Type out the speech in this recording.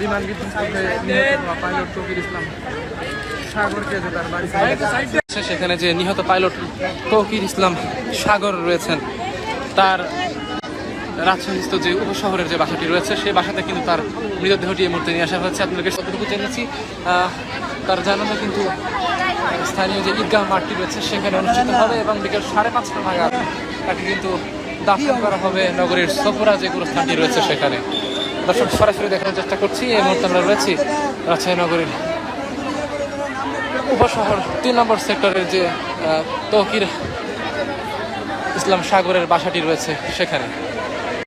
বিমান সেখানে যে নিহত পাইলট তৌকির ইসলাম সাগর রয়েছেন, তার রাজশাহীস্থ যে উপশহরের যে বাসাটি রয়েছে, সেই বাসাতে কিন্তু তার মৃতদেহটি এই মুহূর্তে নিয়ে আসা হয়েছে। আপনাদেরকে কতটুকু জেনেছি তার জানাজা কিন্তু স্থানীয় যে ঈদগাহ মাঠটি রয়েছে সেখানে অনুষ্ঠিত হবে এবং বিকেল সাড়ে পাঁচটা নাগাদ তাকে কিন্তু দাফন করা হবে নগরীর সফরা যে গুরুস্থানটি রয়েছে সেখানে। দর্শক সরাসরি দেখানোর চেষ্টা করছি এই মুহূর্তে আমরা রয়েছি রাজশাহী নগরীর উপশহর তিন নম্বর সেক্টরের যে আহ, তৌকির ইসলাম সাগরের বাসাটি রয়েছে সেখানে।